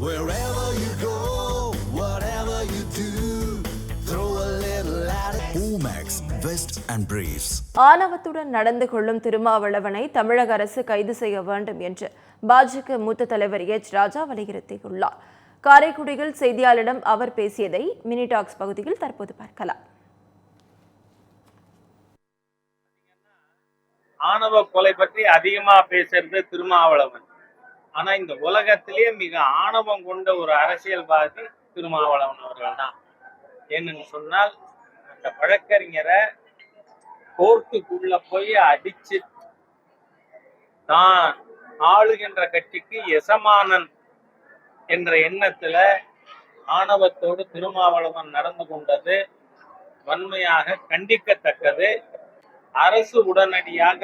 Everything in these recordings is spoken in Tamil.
Wherever you go, whatever you do, throw a little at it. Omax, Vest and Briefs. ஆணவத்துடன் நடந்து கொள்ளும் திருமாவளவனை தமிழக அரசு கைது செய்ய வேண்டும் என்று பாஜக மூத்த தலைவர் எச் ராஜா வலியுறுத்தியுள்ளார் காரைக்குடியில் செய்தியாளரிடம் அவர் பேசியதை மினி டாக்ஸ் பகுதியில் தற்போது பார்க்கலாம் ஆணவ கொலை பற்றி அதிகமா பேசுறது திருமாவளவன் ஆனா இந்த உலகத்திலேயே மிக ஆணவம் கொண்ட ஒரு அரசியல்வாதி திருமாவளவன் அவர்கள் தான் ஏன்னு சொன்னால் அந்த வழக்கறிஞரை கோர்ட்டுக்குள்ள போய் அடிச்சு தான் ஆளுகின்ற கட்சிக்கு எசமானன் என்ற எண்ணத்துல ஆணவத்தோடு திருமாவளவன் நடந்து கொண்டது வன்மையாக கண்டிக்கத்தக்கது. அரசு உடனடியாக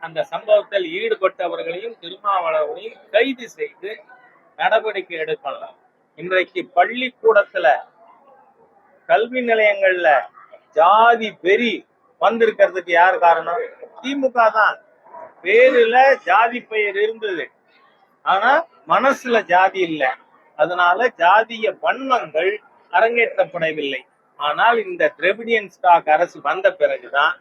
அந்த சம்பவத்தில் ஈடுபட்டவர்களையும் திருமாவளவனையும் கைது செய்து நடவடிக்கை எடுக்கலாம். இன்றைக்கு பள்ளிக்கூடத்துல கல்வி நிலையங்கள்ல ஜாதி வெறி வந்திருக்கிறதுக்கு யார் காரணம்? திமுக தான். பேருல ஜாதி பெயர் இருந்தது. ஆனா மனசுல ஜாதி இல்லை. அதனால ஜாதிய வன்மங்கள் அரங்கேற்றப்படவில்லை. ஆனால் இந்த திரவிடியன் ஸ்டாக் அரசு வந்த பிறகுதான்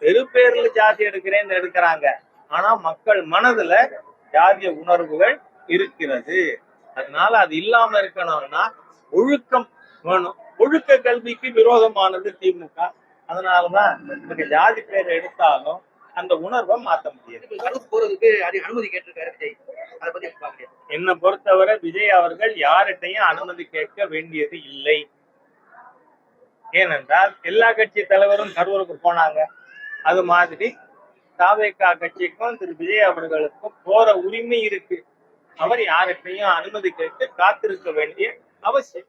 பெரு பேர்ல ஜாதி எடுக்கிறேன்னு எடுக்கிறாங்க. ஆனா மக்கள் மனதுல ஜாதிய உணர்வுகள் இருக்கிறது. அதனால அது இல்லாம இருக்கணும்னா ஒழுக்கம் வேணும். ஒழுக்க கல்விக்கு விரோதமானது திமுக. அதனாலதான் இன்னைக்கு ஜாதி பேர் எடுத்தாலும் அந்த உணர்வை மாத்த முடியாது. போறதுக்கு அனு- அனுமதி கேட்டிருக்காரு விஜய். அதை பத்தி என்னை பொறுத்தவரை விஜய் அவர்கள் யார்கிட்டையும் அனுமதி கேட்க வேண்டியது இல்லை. ஏனென்றால் எல்லா கட்சி தலைவரும் கரூருக்கு போனாங்க. அது மாதிரி தாவேக்கா கட்சிக்கும் திரு விஜய் அவர்களுக்கும் போற உரிமை இருக்கு அவர் யார்கிட்டையும் அனுமதி கேட்டு காத்திருக்க வேண்டிய அவசியம்.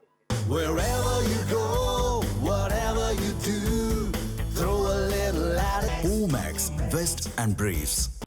Omax, Vest and Briefs.